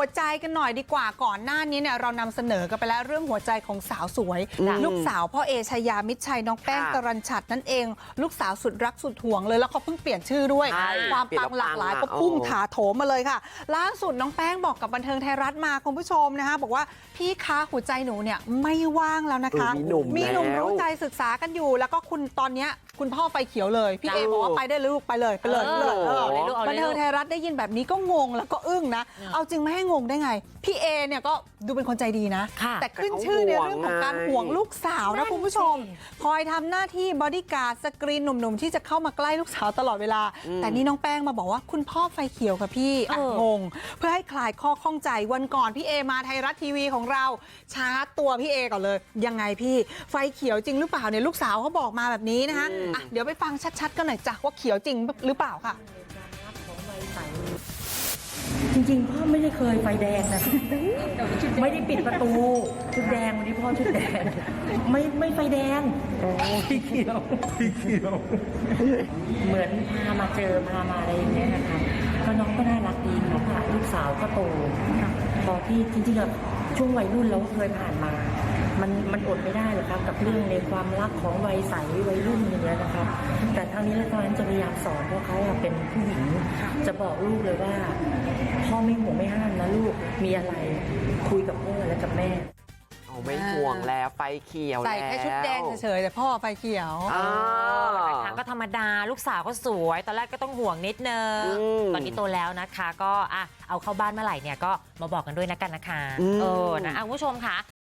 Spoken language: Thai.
หัวใจกันหน่อยดีกว่าก่อนหน้านี้เนี่ยเรานำเสนอกันไปแล้วเรื่องหัวใจของสาวสวยจ้ะลูกสาวพ่อเอชายามิตรชัยน้องแป้งค่ะตรัญชัดนั่นเอง ลูกสาวสุดรักสุดห่วงเลยแล้วเขาเพิ่งเปลี่ยนชื่อด้วยใช่ความเปลี่ยปันงแล้วหลากหลายปังอะก็พุ่งโอ้ถาโถมมาเลยค่ะ ล่าสุดน้องแป้งบอกกับบันเทิงไทยรัฐมาคุณผู้ชมนะคะบอกว่าพี่คะหัวใจหนูเนี่ยไม่ว่างแล้วนะคะเออมีหนุ่มมีหนุ่มแล้วรู้ใจศึกษากันอยู่ แล้วก็คุณตอนเนี้ยคุณพ่อไฟเขียวเลย พี่เอจ้ะบอกว่าไปได้เลยลูกไปเลยไปเลยไปเลย รัฐได้ยินแบบนี้ก็งงแล้วก็อึ้งนะ เอาจริงไม่ให้งงได้ไง พี่เอเนี่ยก็ดูเป็นคนใจดีนะค่ะแต่ขึ้นชื่อในเรื่องของการห่วงลูกสาวนะคุณผู้ชม คอยทำหน้าที่บอดี้การ์ดสกรีนหนุ่มๆ ที่จะเข้ามาใกล้ลูกสาวตลอดเวลา แต่นี่น้องแป้งมาบอกว่าคุณพ่อไฟเขียวค่ะพี่อะเอองง เพื่อให้คลายข้อข้องใจวันก่อนพี่เอมาไทยรัฐทีวีของเราชาร์จตัวพี่เอก่อนเลย ยังไงพี่ไฟเขียวจริงหรือเปล่าเนี่ยลูกสาวเขาบอกมาแบบนี้นะคะอะเดี๋ยวไปฟังชัดๆกันหน่อยจ้ะว่าเขียวจริงหรือเปล่าค่ะจ ริงๆ พ่อไม่ได้เคยไฟแดงนะไม่ได้ปิดประตูชุดแดงวันนี้พ่อชุดแดง ไม่ไม่ไฟแดงสีเขียวสีเขียว เหมือนพามาเจอพามาอะไรอย่างเงี้ยนะคะก็น้องก็น่ารักดีค่ะลูกสาวก็โตพอที่จริงๆอะช่วงวัยรุ่นเราก็เคยผ่านมา มันมันอดไม่ได้หรอกครับกับเรื่องในความรักของวัยใสวัยรุ่นอย่างเงี้ยนะครับ แต่ทางนี้และตอนนั้นจะพยายามสอนเพราะเขาอะเป็นผู้หญิง จะบอกลูกเลยว่าพ่อ ไม่ห่วงไม่ห้ามนะลูกมีอะไรคุยกับพ่อและกับแม่เอาไม่ห่วงแล้วไฟเขียวใส่แค่ชุดแดงเฉยๆแต่พ่อไฟเขียวอ่า นะคะก็ธรรมดาลูกสาวก็สวย ตอนแรกก็ต้องห่วงนิดนึง อืมตอนนี้โตแล้วนะคะ ก็อะเอาเข้าบ้านเมื่อไหร่เนี่ยก็มาบอกกันด้วยนะกันนะคะ อืม เออนะอะคุณผู้ชมค่ะ